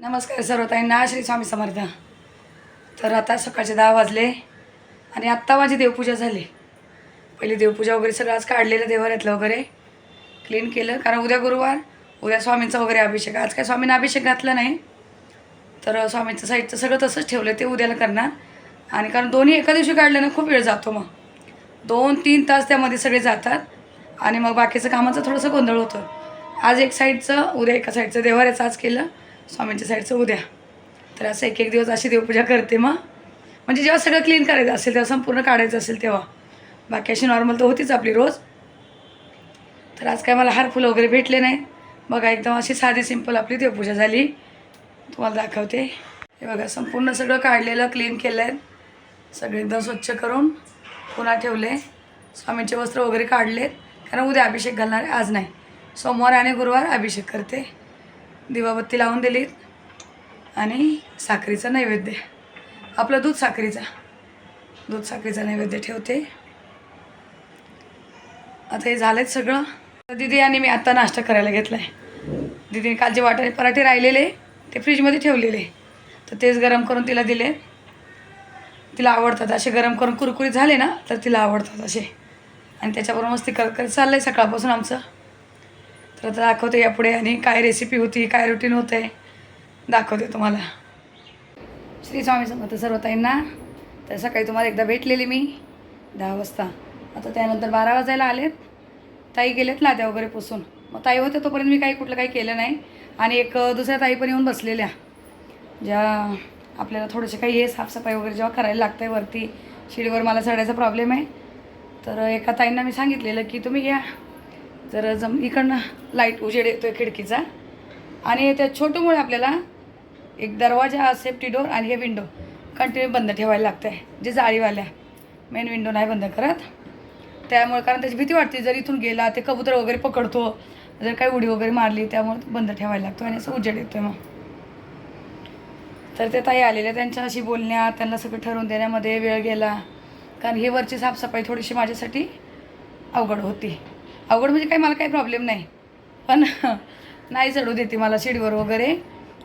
नमस्कार सर्वताईंना श्री स्वामी समर्थ. तर आता सकाळचे दहा वाजले आणि आत्ता माझी देवपूजा झाली. पहिली देवपूजा वगैरे सगळं आज काढलेलं देवाऱ्यातलं वगैरे. क्लीन केलं कारण उद्या गुरुवार उद्या स्वामींचा वगैरे अभिषेक. आज काय स्वामींना अभिषेक घातला नाही. तर स्वामींचं साईडचं सगळं तसंच ठेवलं ते उद्याला करणार. आणि कारण दोन्ही एका दिवशी काढलं ना खूप वेळ जातो मग. दोन तीन तास त्यामध्ये सगळे जातात. आणि मग बाकीचं कामाचं थोडंसं गोंधळ होतं. आज एक साईडचं उद्या एका साईडचं देवाऱ्याचं आज केलं. स्वामींच्या साईडचं उद्या. तर असं एक एक दिवस अशी देवपूजा करते मग. म्हणजे जेव्हा सगळं क्लीन करायचं असेल तेव्हा संपूर्ण काढायचं असेल तेव्हा. बाकी अशी नॉर्मल तर होतीच आपली रोज. तर आज काय मला हार फुलं वगैरे भेटले नाही. बघा एकदम अशी साधी सिंपल आपली देवपूजा झाली. तुम्हाला दाखवते. हे बघा संपूर्ण सगळं काढलेलं क्लीन केलं आहे सगळे एकदम स्वच्छ करून पुन्हा ठेवले. स्वामींचे वस्त्र वगैरे काढलेत. कारण उद्या अभिषेक घालणार आहे. आज नाही. सोमवार आणि गुरुवार अभिषेक करते. दिवाबत्ती लावून दिलीत आणि साखरेचा नैवेद्य. आपलं दूध साखरेचा. दूध साखरेचा नैवेद्य ठेवते. आता हे झालंच सगळं. दिदी आणि मी आत्ता नाश्ता करायला घेतला आहे दिदीने कालचे वाटाणे पराठे राहिलेले ते फ्रीजमध्ये ठेवलेले. तर तेच गरम करून तिला दिले. तिला आवडतात असे गरम करून कुरकुरीत झाले ना तर तिला आवडतात असे. आणि त्याच्याबरोबर मस्ती करत करत चाललं आहे सकाळपासून आमचं. तर आता दाखवते यापुढे आणि काय रेसिपी होती काय रुटीन होत आहे दाखवते तुम्हाला. श्री स्वामी समर्थ सर्व ताईंना तर सकाळी तुम्हाला एकदा भेटलेली मी दहा वाजता. आता त्यानंतर बारा वाजायला आलेत. ताई गेलेत लाद्या वगैरे पुसून. मग ताई होते तोपर्यंत मी काही कुठलं काही केलं नाही. आणि एक दुसऱ्या ताई पण येऊन बसलेल्या. ज्या आपल्याला थोडेसे काही हे साफसफाई वगैरे जेव्हा करायला लागतं आहे वरती शिडीवर मला चढायचा प्रॉब्लेम आहे. तर एका ताईंना मी सांगितलेलं की तुम्ही घ्या जर जम इकडनं लाइट उजेड येतो आहे खिडकीचा. आणि त्या छोटूमुळे आपल्याला एक दरवाजा सेफ्टी डोर आणि हे विंडो कंटिन्यू बंद ठेवायला लागतं आहे जे जाळीवाल्या मेन विंडो नाही बंद करत. त्यामुळे कारण त्याची भीती वाटते जर इथून गेला ते कबूतर वगैरे पकडतो जर काही उडी वगैरे मारली त्यामुळे बंद ठेवायला लागतो आणि असं उजेड येतो मग. तर ते ताई आलेल्या त्यांच्याशी बोलण्यात त्यांना सगळं ठरवून देण्यामध्ये वेळ गेला. कारण हे वरची साफसफाई थोडीशी माझ्यासाठी अवघड होती. अवघड म्हणजे काही मला काही प्रॉब्लेम नाही. पण नाही चढू देते मला शिडीवर वगैरे.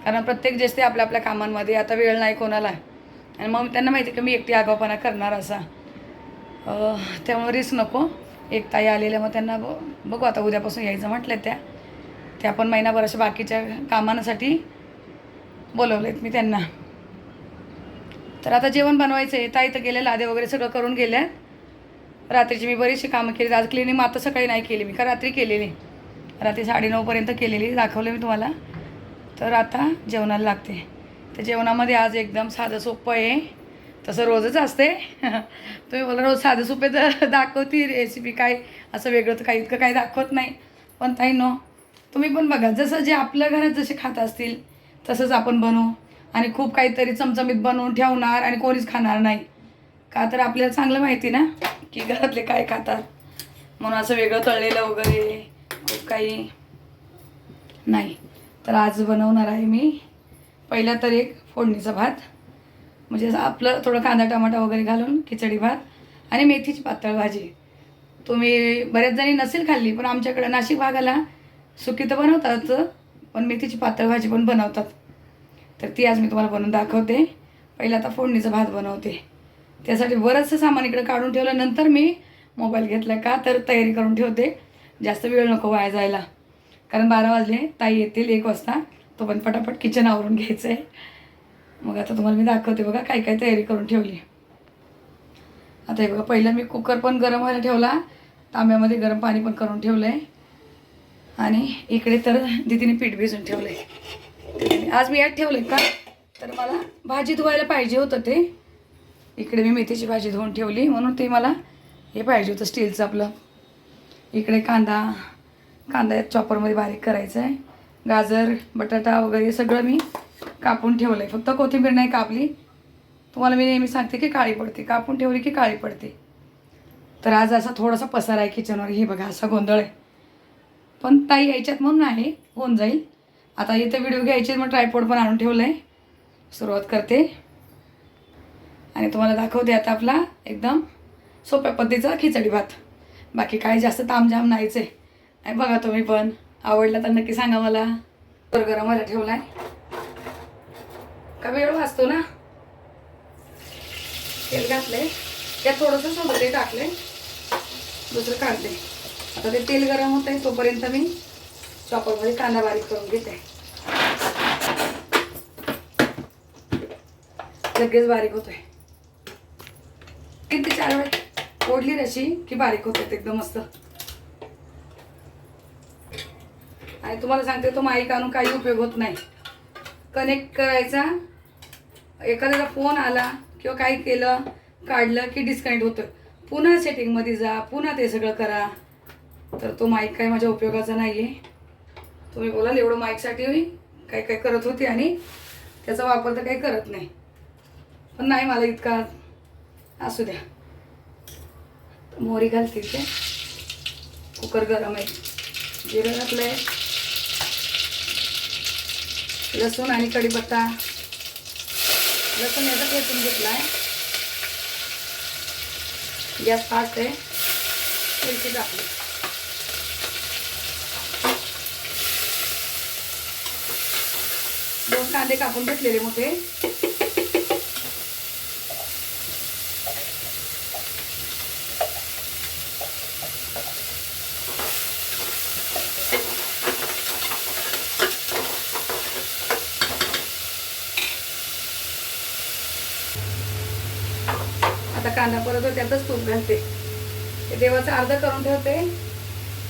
कारण प्रत्येक जेस ते आपल्या आपल्या कामांमध्ये आता वेळ नाही कोणाला. आणि मग त्यांना माहिती आहे की मी एकटी आगावपणा करणार असा. त्यामुळे रिस्क नको. एक ताई आलेल्या मग त्यांना बघू आता उद्यापासून यायचं म्हटलं त्या. त्या पण महिनाभर अशा बाकीच्या कामांसाठी बोलवलेत मी त्यांना. तर आता जेवण बनवायचं आहे ताई तर गेले लादे वगैरे सगळं करून गेल्या. रात्रीची मी बरीचशी कामं केली. आज क्लिनिंग आता सकाळी नाही केली मी का रात्री केलेली. रात्री साडेनऊपर्यंत केलेली दाखवलं मी तुम्हाला. तर आता जेवणाला लागते. तर जेवणामध्ये आज एकदम साधं सोपं आहे. तसं रोजच असते. तुम्ही मला रोज साधं सोपे तर दाखवती रेसिपी काय? असं वेगळं तर काही इतकं काही दाखवत नाही. पण ताई नो तुम्ही पण बघा जसं जे आपल्या घरात जसे खात असतील तसंच आपण बनवू. आणि खूप काहीतरी चमचमीत बनवून ठेवणार आणि कोणीच खाणार नाही. का तर आपल्याला चांगलं माहिती ना की घरातले काय खातात. म्हणून असं वेगळं तळलेलं वगैरे खूप काही नाही. तर आज बनवणार आहे मी पहिला तर एक फोडणीचा भात म्हणजे आपलं थोडं कांदा टमाटा वगैरे घालून खिचडी भात आणि मेथीची पातळ भाजी. तुम्ही बऱ्याच जणी नसेल खाल्ली पण आमच्याकडे नाशिक भागाला सुकी तर बनवतात पण मेथीची पातळ भाजी पण बनवतात. तर ती आज मी तुम्हाला बनवून दाखवते. पहिला आता फोडणीचा भात बनवते. त्यासाठी बरंचसं सामान इकडे काढून ठेवलं. नंतर मी मोबाईल घेतला का तर तयारी करून ठेवते. जास्त वेळ नको वाया जायला कारण बारा वाजले ताई येतील एक वाजता. तो पण पटापट किचन आवरून घ्यायचं आहे मग आता तुम्हाला मी दाखवते बघा काय काय तयारी करून ठेवली. आता हे बघा पहिलं मी कुकर पण गरम व्हायला ठेवला. तांब्यामध्ये गरम पाणी पण करून ठेवलं आहे आणि इकडे तर दिदीने पीठ भिजून ठेवलं आहे आज मी यात ठेवलं आहे का? तर मला भाजी धुवायला पाहिजे होतं ते. इकडे मी मेथीची भाजी धुवून ठेवली म्हणून ते मला हे पाहिजे होतं स्टीलचं आपलं. इकडे कांदा कांदा चॉपरमध्ये बारीक करायचा आहे गाजर बटाटा वगैरे सगळं मी कापून ठेवलं आहे फक्त कोथिंबीर नाही कापली. तुम्हाला मी नेहमी सांगते की काळी पडते. कापून ठेवली की काळी पडते. तर आज असा थोडासा पसार आहे किचनवर हे बघा असा गोंधळ आहे. पण ताई यायच्यात म्हणून आहे होऊन जाईल. आता इथं व्हिडिओ घ्यायचे मग ट्रायपॉड पण आणून ठेवलं आहे सुरुवात करते. आणि तुम्हाला दाखवते आता आपला एकदम सोप्या पद्धतीचा खिचडी भात. बाकी काही जास्त तामझाम नाहीच आहे. आणि बघा तुम्ही पण आवडला तर नक्की सांगा मला. तर गरम मला ठेवला आहे का वेळ वाचतो ना? तेल घातले त्यात थोडंसं सोबत ते टाकले दुसरं काढते आता ते तेल गरम होत आहे तोपर्यंत मी चॉपरमध्ये कांदा बारीक करून घेते. लगेच बारीक होतोय. किती चार वेळ ओढली रशी की बारीक होतात एकदम मस्त. आणि तुम्हाला सांगते तो माईक आणून काही उपयोग होत नाही. कनेक्ट करायचा एखाद्याचा फोन आला किंवा काही केलं काढलं की डिस्कनेक्ट होतं. पुन्हा सेटिंगमध्ये जा पुन्हा ते सगळं करा. तर तो माईक काही माझ्या उपयोगाचा नाही आहे तुम्ही बोलाल एवढं माईकसाठी काही काही करत होती आणि त्याचा वापर तर काही करत नाही. पण नाही मला इतका असू द्या. मोहरी घालते ते. कुकर गरम आहे. जिरं घातलं आहे लसूण आणि कढीपत्ता लसूण याचा ठेचून घेतला आहे गॅस फास्ट आहे. मिरची टाकली. दोन कांदे कापून घेतलेले मोठे. कांदा परत त्यातच तूप घालते. ते देवाचं अर्ध करून ठेवते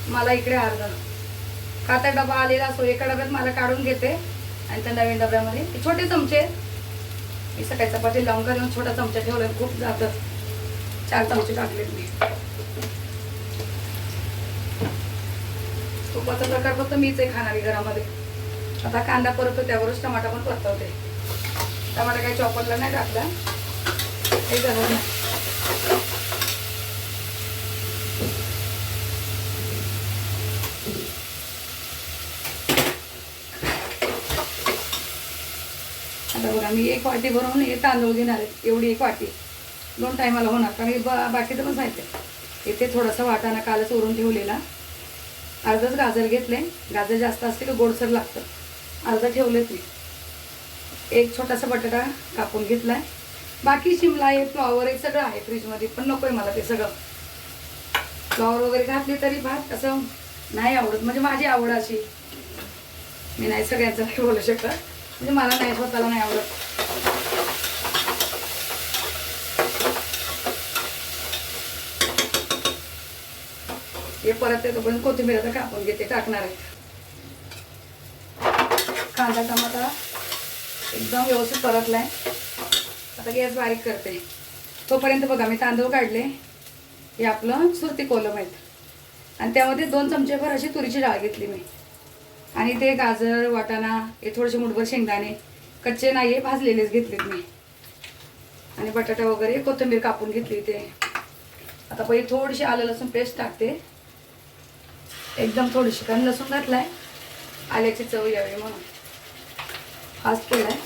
मला इकडे अर्ध खाता डबा आलेला असो एका डब्यात मला काढून घेते आणि त्या नवीन डब्यामध्ये छोटे चमचे. मी सकाळी चपाती लावून घालून छोटा चमचा ठेवला खूप जातं. चार चमचे टाकलेत मी. तुपाचा प्रकार फक्त मीच आहे खाणारी घरामध्ये. आता कांदा परतो त्यावरच टमाटा पण परतवते. टमाटा काही चॉपरला नाही टाकला. हे झालं आता बघा मी एक वाटी भरून हे तांदूळ घेणार आहे. एवढी एक वाटी. दोन टायमाला होणार. कारण हे ब बाकीचं पण साहित्य इथे थोडासा वाटाणा कालच उरून ठेवलेला. अर्धच गाजर घेतले. गाजर जास्त असते की गोडसर लागतं. अर्धा ठेवलेत मी. एक छोटासा बटाटा कापून घेतला आहे बाकी शिमला आहे फ्लॉवर आहे सगळं आहे फ्रीजमध्ये पण नको आहे मला ते सगळं. फ्लॉवर वगैरे घातली तरी भात असं नाही आवडत. म्हणजे माझी आवड अशी. मी नाही सगळ्यांचं नाही बोलू शकत. म्हणजे मला नाही स्वतःला नाही आवडत. हे परत येतो पण कोथिंबीर आता कापून घेते टाकणार आहे. कांदा टमाटा एकदम व्यवस्थित परतलाय. आता गॅस बारीक करते. तोपर्यंत बघा मी तांदूळ काढले. हे आपलं सुरती कोलम आहेत. आणि त्यामध्ये दोन चमचेभर अशी तुरीची डाळ घेतली मी. आणि ते गाजर वाटाणा हे थोडेसे मुठभर शेंगदाणे कच्चे नाही आहे भाजलेलेच घेतलेत मी. आणि बटाटा वगैरे कोथिंबीर कापून घेतली ते आता पहिले थोडीशी आलं लसूण पेस्ट टाकते. एकदम थोडीशी कारण लसूण घातलाय. आल्याची चव यावी म्हणून. फास्ट केलाय.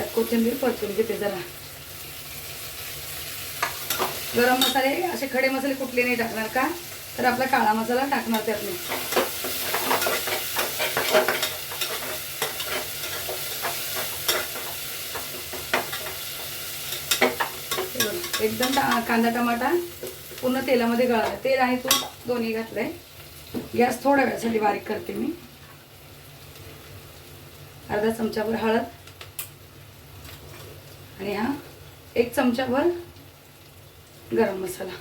त्यात कोथिंबीर परतून घेते जरा. गरम मसाले असे खडे मसाले कुठले नाही टाकणार का? तर आपला काळा मसाला टाकणार त्यात मी. एकदम कांदा टमाटा पूर्ण तेलामध्ये गळाला. तेल आणि तूप दोन्ही घातलंय. गॅस थोड्या वेळासाठी बारीक करते मी. अर्धा चमचाभर हळद. आणि हा एक चमचाभर गरम मसाला.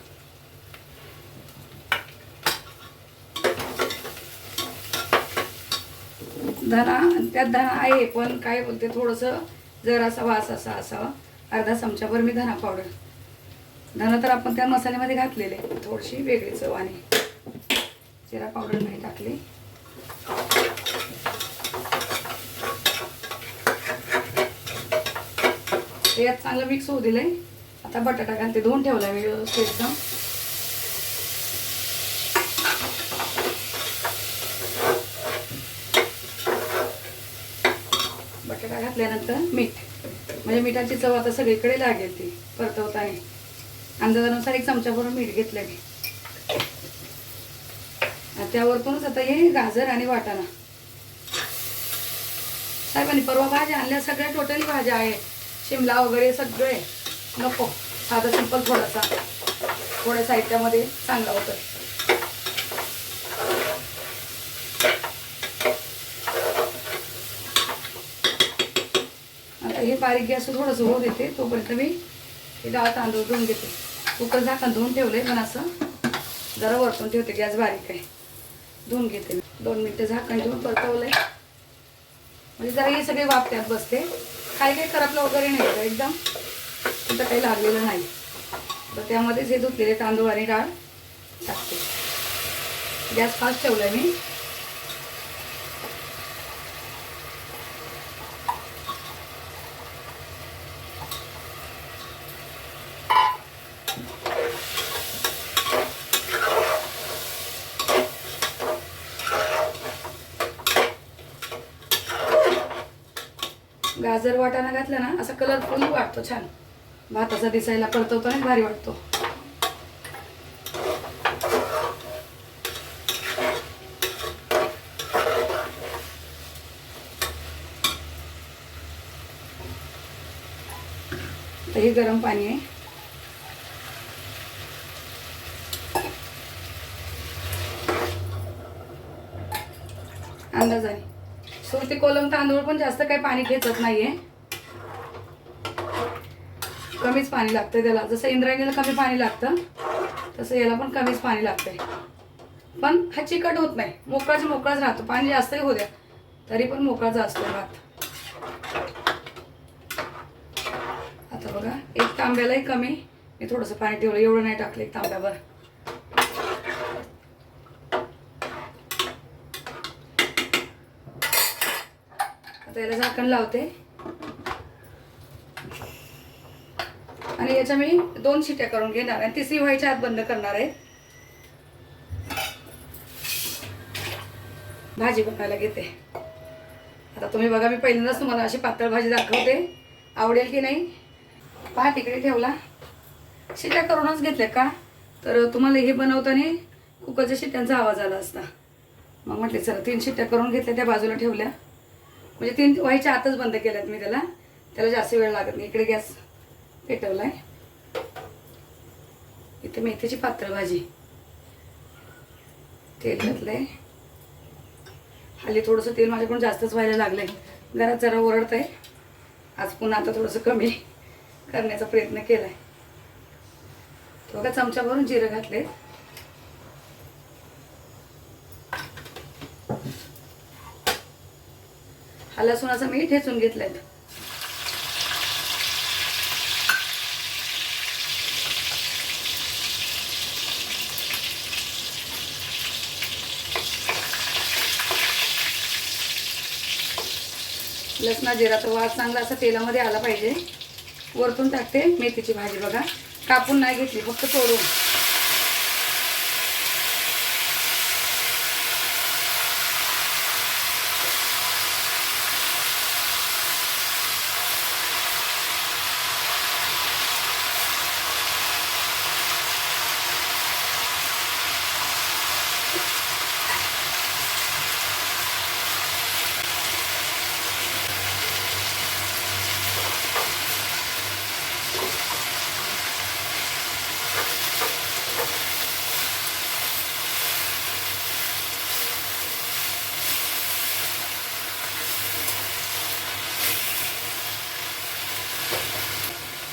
धना त्यात धना आहे पण काय बोलते थोडंसं जर असा वास असा असावा अर्धा चमचाभर मी धना पावडर धना तर आपण त्या मसाल्यामध्ये घातलेले. थोडीशी वेगळी चव आणि जिरा पावडर नाही टाकली. यात चांगलं मिक्स होऊ दिलंय. आता बटाटा घालते धुवून ठेवला मी व्यवस्थित एकदम. बटाटा घातल्यानंतर मीठ. म्हणजे मिठाची चव आता सगळीकडे लागेल ती परतवताना अंदाजानुसार एक चमच्याभरून मीठ घेतलं मी. त्यावरतूनच आता हे गाजर आणि वाटाणा. साहेबांनी परवा भाज्या आणल्या सगळ्या टोटली भाज्या आहेत. शिमला वगैरे सगळे नको. साधं सिंपल थोडासा थोड्या साहित्यामध्ये चांगला होतं. आता हे बारीक गॅस थोडंसं होऊ देते तोपर्यंत मी हे डाळ तांदूळ धुवून घेते. कुकर झाकण धुवून ठेवले पण असं जरा वरतून ठेवते गॅस बारीक आहे. धुवून घेते दोन मिनटं झाकण ठेवून परतवलंय. म्हणजे जरा हे सगळे वापत्यात बसते. काही काही करपलं वगैरे नाही का एकदम तुमचं काही लागलेलं नाही. तर त्यामध्येच हे धुतलेले तांदूळ आणि डाळ टाकते. गॅस फास्ट ठेवलाय मी. गाजर वाटाणा घातला ना असा कलरफुल वाटतो छान. भाताचा दिसायला परतवताना भारी वाटतो. हे गरम पाणी आहे. अंदाजाने सुरती कोलम तांदूळ पण जास्त काही पाणी खेचत नाहीये. कमीच पाणी लागतं त्याला. जसं इंद्रायणीला कमी पाणी लागतं तसं याला पण कमीच पाणी लागतंय. पण हा चिकट होत नाही. मोकळाच मोकळाच राहतो. पाणी जास्तही होऊ द्या. तरी पण मोकळाच असतो भात. आता बघा एक तांब्यालाही कमी. मी थोडंसं पाणी ठेवलं. एवढं नाही टाकलं एक तांब्यावर. आता याला झाकण लावते. आणि याच्या मी दोन शिट्या करून घेणार आहे. तिसरी व्हायच्या आत बंद करणार आहे. भाजी बनवायला घेते. आता तुम्ही बघा मी पहिल्यांदाच तुम्हाला अशी पातळ भाजी दाखवते. आवडेल की नाही? पहा तिकडे ठेवला. शिट्या करूनच घेतल्या का? तर तुम्हाला हे बनवताना कुकरच्या शिट्यांचा आवाज आला असता. मग म्हटले चला तीन शिट्ट्या करून घेतल्या त्या बाजूला ठेवल्या. म्हणजे तीन व्हायच्या आतच बंद केल्यात मी त्याला. त्याला जास्त वेळ लागत नाही. इकडे गॅस पेटवलाय. इथे मेथीची पात्र भाजी तेल घातलंय. हल्ली थोडंसं तेल माझ्याकडून जास्तच व्हायला लागलंय. घरात जरा ओरडत आहे आज पुन्हा आता थोडंसं कमी करण्याचा प्रयत्न केलाय. तो बघा चमचा भरून जिरं घातले लसूणाचा मी ठेचून घेतलाय. लसणा जिराचा वास चांगला असा तेलामध्ये आला पाहिजे. वरतून टाकते मेथीची भाजी बघा. कापून नाही घेतली फक्त तोडून.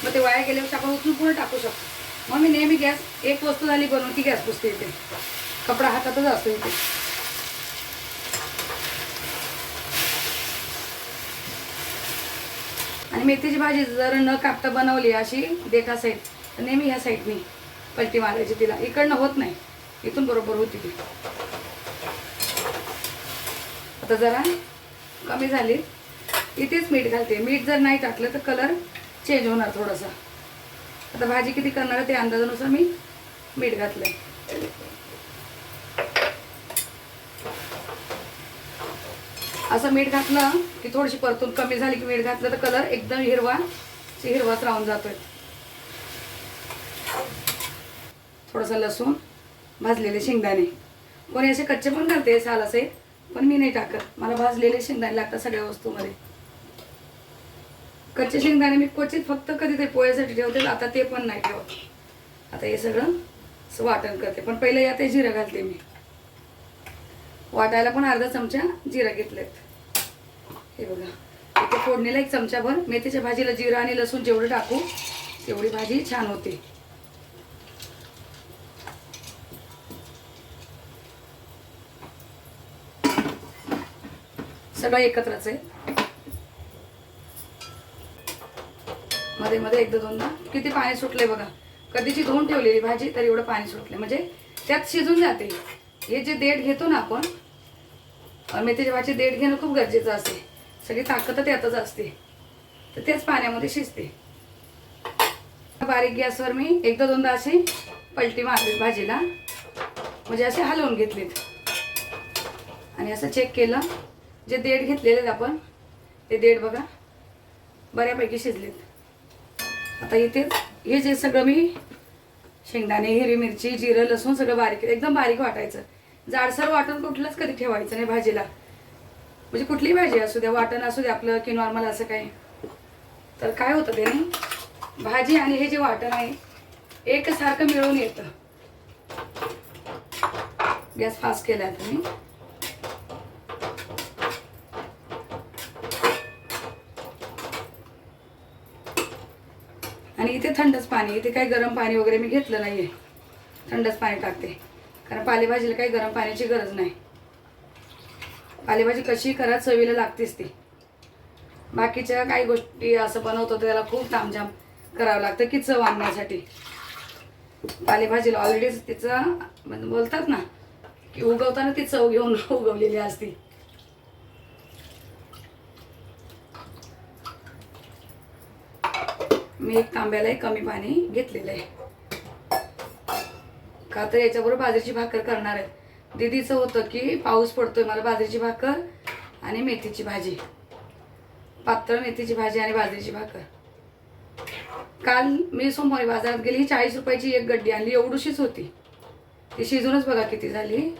मग ते वाया गेल्यावर आपण उचलून पुढे टाकू शकतो. मग मी नेहमी गॅस एक वस्तू झाली बनवून की गॅस पुसते इथे. कपडा हातातच असतो इथे. आणि मेथीची भाजी जर न कापता बनवली अशी देखा साईड तर नेहमी ह्या साईडनी पलटी मारायची तिला. इकडनं होत नाही. इथून बरोबर होती ती. आता जरा कमी झाली. इथेच मीठ घालते. मीठ जर नाही टाकलं तर कलर चेंज होणार थोडासा. आता भाजी किती करणार आहे ते अंदाजानुसार मी मीठ घातलं असं मीठ घातलं की थोडीशी परतून कमी झाली की मीठ घातलं तर कलर एकदम हिरवा हिरवाच राहून जातोय. थोडंसं लसूण भाजलेले शेंगदाणे. कोणी असे कच्चे पण घालते साल असे पण मी नाही टाकत. मला भाजलेले शेंगदाणे लागतात सगळ्या वस्तूमध्ये. कच्चे शेंगदाणे मी क्वचित फक्त कधी ते पोह्यासाठी ठेवते आता ते पण नाही ठेवत. आता हे सगळं असं वाटण करते. पण पहिले यात जिरं घालते मी. वाटायला पण अर्धा चमचा जिरा घेतलेत. हे बघा. इथे फोडणीला एक चमचाभर मेथीच्या भाजीला जिरं आणि लसूण जेवढं टाकू तेवढी भाजी छान होते. सगळं एकत्रच आहे. मध्ये मध्ये एकदा दोनदा. किती पाणी सुटले बघा. कधीची धुवून ठेवलेली भाजी तर एवढं पाणी सुटले म्हणजे त्यात शिजून जाते. हे जे देठ घेतो ना आपण मेथीच्या भाजी देठ घेणं खूप गरजेचं असते. सगळी ताकद त्यातच असते. तर तेच पाण्यामध्ये शिजते. बारीक गॅसवर मी एकदा दोनदा अशी पलटी मारली भाजीला. म्हणजे असे हलवून घेतलेत. आणि असं चेक केलं. जे देठ घेतलेले आहेत आपण ते देठ बघा बऱ्यापैकी शिजलेत. आता इथे हे जे सगळं मी शेंगदाणे हिरवी मिरची जिरं लसूण सगळं बारीक एकदम बारीक वाटायचं. जाडसर वाटण कुठलंच कधी ठेवायचं नाही भाजीला. म्हणजे कुठलीही भाजी असू द्या वाटण असू द्या आपलं की नॉर्मल असं काही तर काय होतं ते नाही? भाजी आणि हे जे वाटण आहे एकसारखं मिळून येतं. गॅस फास्ट केला आहे तुम्ही आणि इथे थंडच पाणी इथे काही गरम पाणी वगैरे मी घेतलं नाही आहे थंडच पाणी टाकते. कारण पालेभाजीला काही गरम पाण्याची गरज नाही. पालेभाजी कशी करा चवीला लागतेच ती. बाकीच्या काही गोष्टी असं बनवतो त्याला खूप तामझाम करावं लागतं की चव आणण्यासाठी. पालेभाजीला ऑलरेडी तिचं म्हणजे बोलतात ना की उगवताना ती चव घेऊन उगवलेली असती. मी एक तांब्याला कमी पाणी घेतलेलं आहे. का तर याच्याबरोबर बाजरीची भाकर करणार आहे. दीदीचं होतं की पाऊस पडतोय मला बाजरीची भाकर आणि मेथीची भाजी. पातळ मेथीची भाजी आणि बाजरीची भाकर. काल मी सोमवारी बाजारात गेली चाळीस रुपयाची एक गड्डी आणली एवढीशीच होती. ती शिजूनच बघा किती झाली.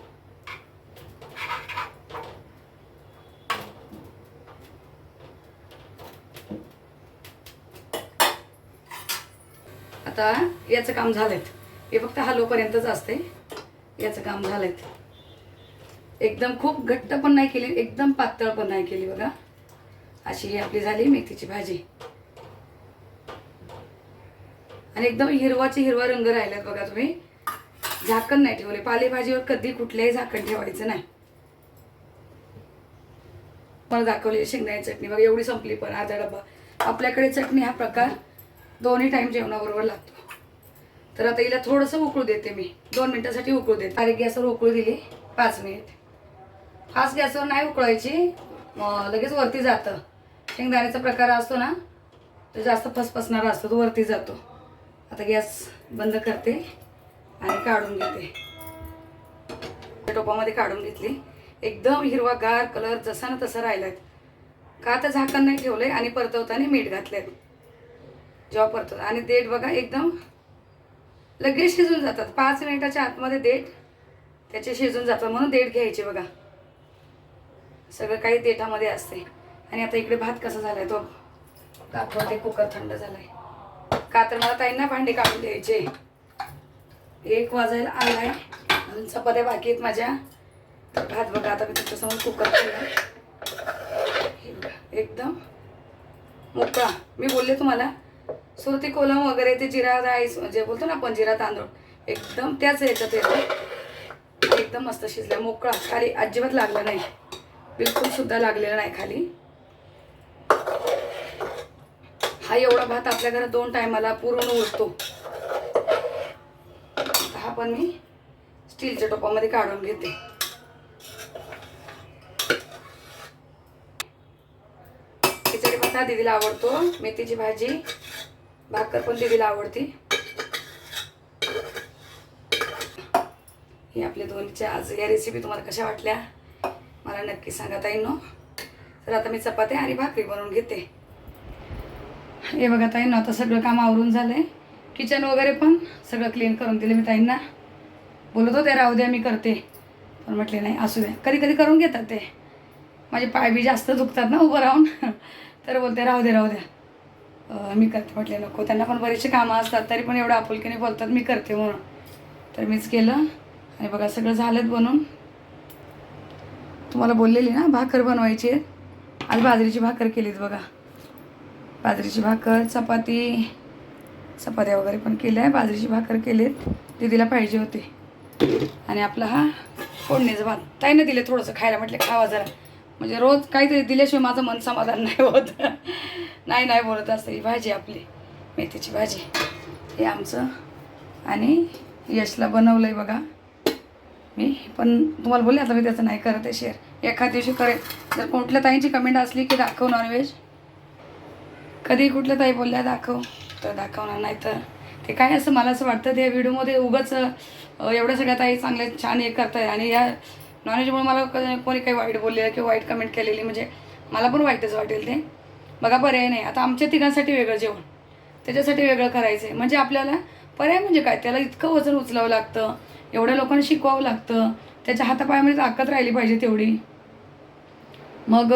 आता याचं काम झालंय. हे फक्त हलोपर्यंतच असते याचं काम झालंय. एकदम खूप घट्ट पण नाही केली एकदम पातळ पण नाही केली बघा. अशी ही आपली झाली मेथीची भाजी. आणि एकदम हिरवाची हिरवा रंग राहिलात बघा तुम्ही. झाकण नाही ठेवले. पालेभाजीवर कधी कुठल्याही झाकण ठेवायचं नाही. पण दाखवली शेंगदाणे चटणी बघा एवढी संपली पण अर्धा डब्बा आपल्याकडे चटणी हा प्रकार दोन्ही टाईम जेवणाबरोबर लागतो. तर आता हिला थोडंसं उकळू देते मी. दोन मिनटासाठी उकळू देते. बारीक गॅसवर उकळू दिली. पाच मिनिट. फास्ट गॅसवर नाही उकळायची. मग लगेच वरती जातं. शेंगदाण्याचा प्रकार असतो ना तो जास्त फसफसणारा असतो तो वरती जातो. आता गॅस बंद करते आणि काढून घेते. टोपामध्ये काढून घेतली. एकदम हिरवागार कलर जसा ना तसा राहिलाय. का तर झाकण नाही ठेवलंय आणि परतवताना मीठ घातलंय. जॉब करतात. आणि देठ बघा एकदम लगेच शिजून जातात. पाच मिनिटाच्या आतमध्ये देठ त्याचे शिजून जातात. म्हणून देठ घ्यायचे बघा. सगळं काही देठामध्ये असते. आणि आता इकडे भात कसा झालाय तो? दाखवते कुकर थंड झालाय. का तर मला ताईंना भांडे काढून द्यायचे. एक वाजायला आलाय. अजून चपात्या बाकी आहेत माझ्या. भात बघा आता मी तुमच्यासमोर कुकर ठेवला एकदम मोकळा. मी बोलले तुम्हाला सुरती कोलम वगैरे ते जिरा राईस जे बोलतो ना आपण जिरा तांदूळ एकदम त्याच ह्याच्यात येतो. एकदम मस्त शिजला मोकळा. खाली अजिबात लागला नाही. बिलकुल सुद्धा लागलेला नाही खाली. हा एवढा भात आपल्या घरात दोन टायमाला पूर्ण उरतो. हा पण मी स्टीलच्या टोपामध्ये काढून घेते. खिचडी भात हा दीदीला आवडतो. मेथीची भाजी. भाकर पण दीदीला आवडती. हे आपल्या दोन्हीच्या आज या रेसिपी तुम्हाला कशा वाटल्या मला नक्की सांगा ताईंनो. तर आता मी चपात्या आणि भाकरी बनवून घेते. हे बघा ताईंनो आता सगळं काम आवरून झालंय. किचन वगैरे पण सगळं क्लीन करून दिलं मी ताईंना. बोलत होते राहू द्या मी करते. पण म्हटले नाही असू द्या. कधी कधी करून घेतात ते. माझे पाय बी जास्त दुखतात ना उभं राहून. तर बोलते राहू दे राहू द्या. मी करते म्हटले नको त्यांना पण बरेचसे कामं असतात तरी पण एवढं आपुलकीने बोलतात मी करते म्हणून. तर मीच केलं. आणि बघा सगळं झालंच बनून. तुम्हाला बोललेली ना भाकर बनवायची आज बाजरीची भाकर केलीत बघा. बाजरीची भाकर चपाती चपात्या वगैरे पण केल्या आहे. बाजरीची भाकर केलीत. दीदीला पाहिजे होते. आणि आपला हा फोडणीचा भात. ताईने दिले थोडंसं खायला म्हटलं खावा जरा. म्हणजे रोज काहीतरी दिल्याशिवाय माझं मन समाधान नाही होत. नाही नाही बोलत असतं. ही भाजी आपली. मेथीची भाजी. हे आमचं. आणि यशला बनवलं आहे बघा. मी पण तुम्हाला बोलले आता मी त्याचं नाही करत आहे शेअर एखाद दिवशी करेल जर कुठल्या ताईंची कमेंट असली की दाखव नॉनव्हेज कधी कुठल्या ताई बोलल्या दाखव. तर दाखवणार नाही तर. ते काय असं मला असं वाटतं त्या व्हिडिओमध्ये उगाच एवढ्या सगळ्या ताई चांगल्या छान हे करत आहे आणि या नॉनव्हेजमुळे मला क- कोणी काही वाईट बोललेलं किंवा वाईट कमेंट केलेली म्हणजे मला पण वाईटच वाटेल ते. बघा पर्याय नाही. आता आमच्या तिघांसाठी वेगळं जेवण. त्याच्यासाठी वेगळं करायचं आहे म्हणजे आपल्याला पर्याय म्हणजे काय? त्याला इतकं वजन उचलावं लागतं. एवढ्या लोकांना शिकवावं लागतं. त्याच्या हातापायामध्ये ताकद राहिली पाहिजे तेवढी. मग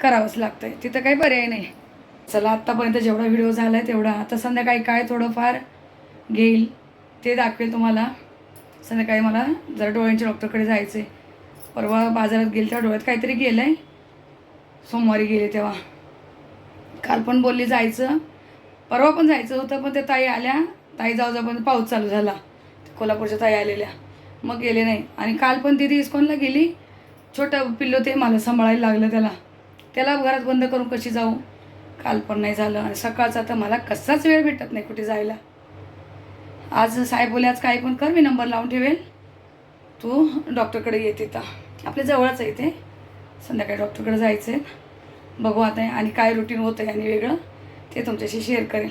करावंच लागतंय. तिथं काही पर्याय नाही. चला आत्तापर्यंत जेवढा व्हिडिओ झाला आहे तेवढा. आता संध्याकाळी काय थोडंफार घेईल ते दाखवेल तुम्हाला. संध्याकाळी मला जरा डोळ्यांच्या डॉक्टरकडे जायचं आहे परवा बाजारात गेले तेव्हा डोळ्यात काहीतरी गेलं आहे सोमवारी गेले तेव्हा. काल पण बोलली जायचं. परवा पण जायचं होतं पण त्या ताई आल्या. ताई जाऊ जाऊ पाऊस चालू झाला. कोल्हापूरच्या ताई आलेल्या. मग गेले नाही. आणि काल पण दिदी इस्कॉनला गेली. छोटं पिल्लो ते मला सांभाळायला लागलं त्याला. त्याला घरात बंद करून कशी जाऊ? काल पण नाही झालं. आणि सकाळचा तर मला कसाच वेळ भेटत नाही कुठे जायला. आज साहेब बोले आज काही पण कर मी नंबर लावून ठेवेल. तू डॉक्टरकडे येते तर आपल्या जवळच आहे ते. संध्याकाळी डॉक्टरकडे जायचं आहे बघू आता आणि काय रुटीन होतं आहे आणि वेगळं ते तुमच्याशी शेअर करेल.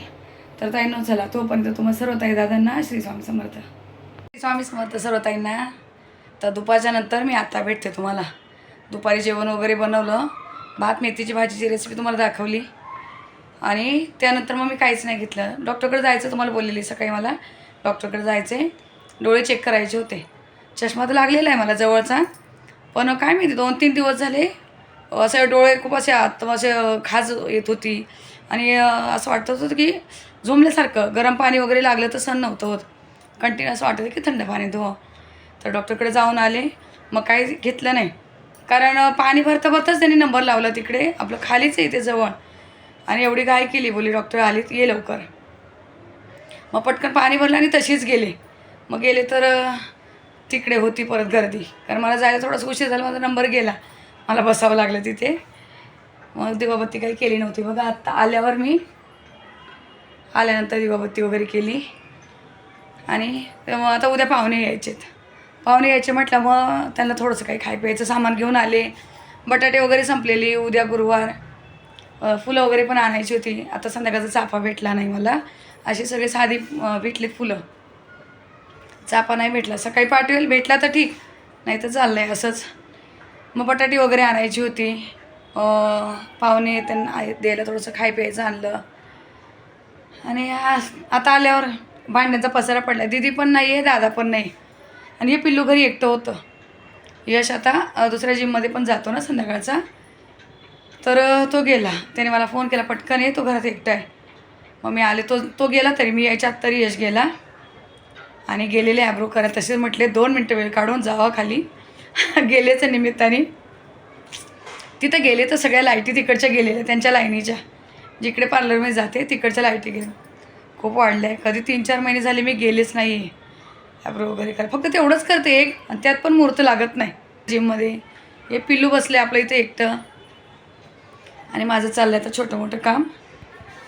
तर ताई न झाला. तोपर्यंत तुम्हाला सर्व ताई दादांना श्री स्वामी समर्थ. श्री स्वामी समर्थ सर्व ताईंना. तर दुपारच्या नंतर मी आत्ता भेटते तुम्हाला. दुपारी जेवण वगैरे बनवलं. भात मेथीची भाजीची रेसिपी तुम्हाला दाखवली. आणि त्यानंतर मग मी काहीच नाही घेतलं. डॉक्टरकडे जायचं तुम्हाला बोललेली सकाळी मला. डॉक्टरकडे जायचे. डोळे चेक करायचे होते. चष्मा तर लागलेला आहे मला जवळचा. पण काय माहिती दोन तीन दिवस झाले. असे डोळे खूप असे आत असे खाज येत होती. आणि असं वाटत होतं की झोंबल्यासारखं गरम पाणी वगैरे लागलं तर सण नव्हतं होत. कंटिन्यू असं वाटतं की थंड पाणी धुवं तर डॉक्टरकडे जाऊन आले. मग काही घेतलं नाही. कारण पाणी भरता भरताच त्यांनी नंबर लावला तिकडे. आपलं खालीच आहे इथे जवळ. आणि एवढी घाई केली बोली डॉक्टर आलीत ये लवकर. मग पटकन पाणी भरलं आणि तशीच गेले. मग गेले तर तिकडे होती परत गर्दी. कारण मला जायला थोडासा उशीर झाला माझा नंबर गेला. मला बसावं लागलं तिथे. मग दिवाबत्ती काही केली नव्हती. बघा आत्ता आल्यावर मी आल्यानंतर दिवाबत्ती वगैरे केली. आणि मग आता उद्या पाहुणे यायचेत. पाहुणे यायचे म्हटलं मग त्यांना थोडंसं काही खाय प्यायचं सामान घेऊन आले. बटाटे वगैरे संपलेली उद्या गुरुवार. फुलं वगैरे पण आणायची होती. आता संध्याकाळचा चाफा भेटला नाही मला. अशी सगळी साधी अ, भेटलीत फुलं. चाफा नाही भेटला. सकाळी पाठवेल भेटला तर ठीक. नाही तर चाललं आहे असंच. मग बटाटी वगैरे आणायची होती. पाहुणे त्यांना द्यायला थोडंसं खाय प्यायचं आणलं. आणि आता आल्यावर भांड्यांचा पसारा पडला दीदी पण नाही आहे दादा पण नाही. आणि हे पिल्लू घरी एकटं होतं. यश आता दुसऱ्या जिममध्ये पण जातो ना संध्याकाळचा. तर तो गेला. त्याने मला फोन केला पटकन ये तो घरात एकटा आहे. मग मी आले तो तो गेला तरी मी याच्यात तरी यश गेला. आणि गेलेले ॲब्रो करा. तसेच म्हटले दोन मिनटं वेळ काढून जावा खाली. गेल्याच्या निमित्ताने. तिथं गेले तर सगळ्या लाईटी तिकडच्या गेलेल्या त्यांच्या लाईनीच्या. जिकडे पार्लरमध्ये जाते तिकडच्या लाईटी गेल्या खूप वाढल्या. आहे कधी तीन चार महिने झाले मी गेलेच नाही ॲब्रो वगैरे करा. फक्त तेवढंच करते एक आणि त्यात पण मुहूर्त लागत नाही. जिममध्ये. हे पिल्लू बसले आपलं इथं एकटं. आणि माझं चाललं आहे तर छोटं मोठं काम.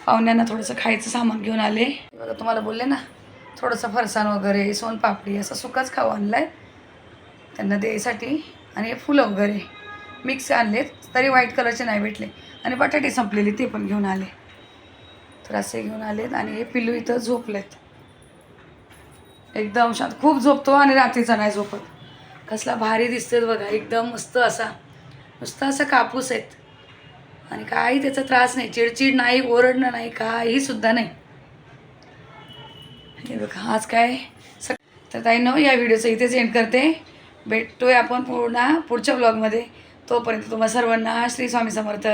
पाहुण्यांना थोडंसं खायचं सामान घेऊन आले. बघा तुम्हाला बोलले ना थोडंसं फरसाण वगैरे सोनपापडी असं सुकंच खाऊ आणलं आहे त्यांना द्यायसाठी आणि फुलं वगैरे मिक्स आणलेत. तरी व्हाईट कलरचे नाही भेटले. आणि बटाटे संपलेले ते पण घेऊन आले. तर असे घेऊन आलेत आणि हे पिल्लू इथं झोपलेत. एकदम शांत खूप झोपतो आणि रात्रीचा नाही झोपत. कसला भारी दिसतेत बघा एकदम मस्त असा. नुसतं असं कापूस आहेत. आणि काही त्याचा त्रास नाही चिडचिड नाही ओरडणं नाही काही सुद्धा नाही. हे बघा आज काय? सक तर ताईनं या व्हिडिओचं इथेच एंड करते. भेटतोय आपण पुन्हा पुढच्या ब्लॉगमध्ये तोपर्यंत तुम्हाला सर्वांना श्री स्वामी समर्थ.